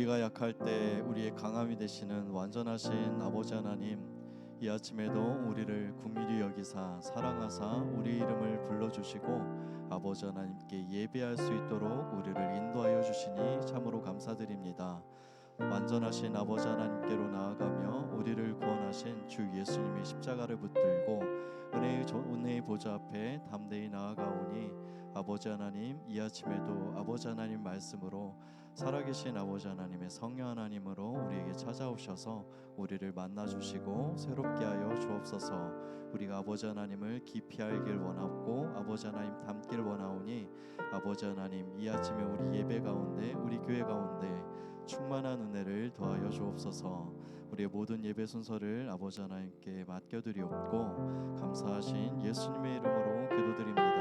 우리가 약할 때 우리의 강함이 되시는 완전하신 아버지 하나님 이 아침에도 우리를 국민이 여기사 사랑하사 우리 이름을 불러주시고 아버지 하나님께 예배할 수 있도록 우리를 인도하여 주시니 참으로 감사드립니다. 완전하신 아버지 하나님께로 나아가며 우리를 구원하신 주 예수님의 십자가를 붙들고 은혜의 조- 은혜의 보좌 앞에 담대히 나아가오니 아버지 하나님 이 아침에도 아버지 하나님 말씀으로 살아계신 아버지 하나님의 성령 하나님으로 우리에게 찾아오셔서 우리를 만나 주시고 새롭게 하여 주옵소서. 우리가 아버지 하나님을 깊이 알길 원하고 아버지 하나님 닮길 원하오니 아버지 하나님 이 아침에 우리 예배 가운데 우리 교회 가운데 충만한 은혜를 더하여 주옵소서. 우리의 모든 예배 순서를 아버지 하나님께 맡겨 드리옵고 감사하신 예수님의 이름으로 기도드립니다.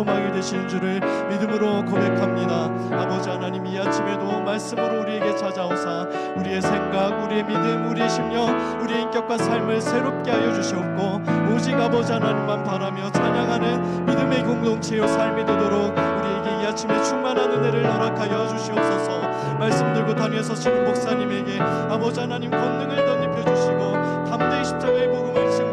소망이 되시는 줄을 믿음으로 고백합니다. 아버지 하나님 이 아침에도 말씀으로 우리에게 찾아오사 우리의 생각 우리의 믿음 우리의 심령 우리의 인격과 삶을 새롭게 하여 주시옵고 오직 아버지 하나님만 바라며 찬양하는 믿음의 공동체요 삶이 되도록 우리에게 이 아침에 충만한 은혜를 허락하여 주시옵소서. 말씀 들고 다니어서 지는 목사님에게 아버지 하나님 권능을 덧입혀 주시고 담대히 십자가의 복음을 증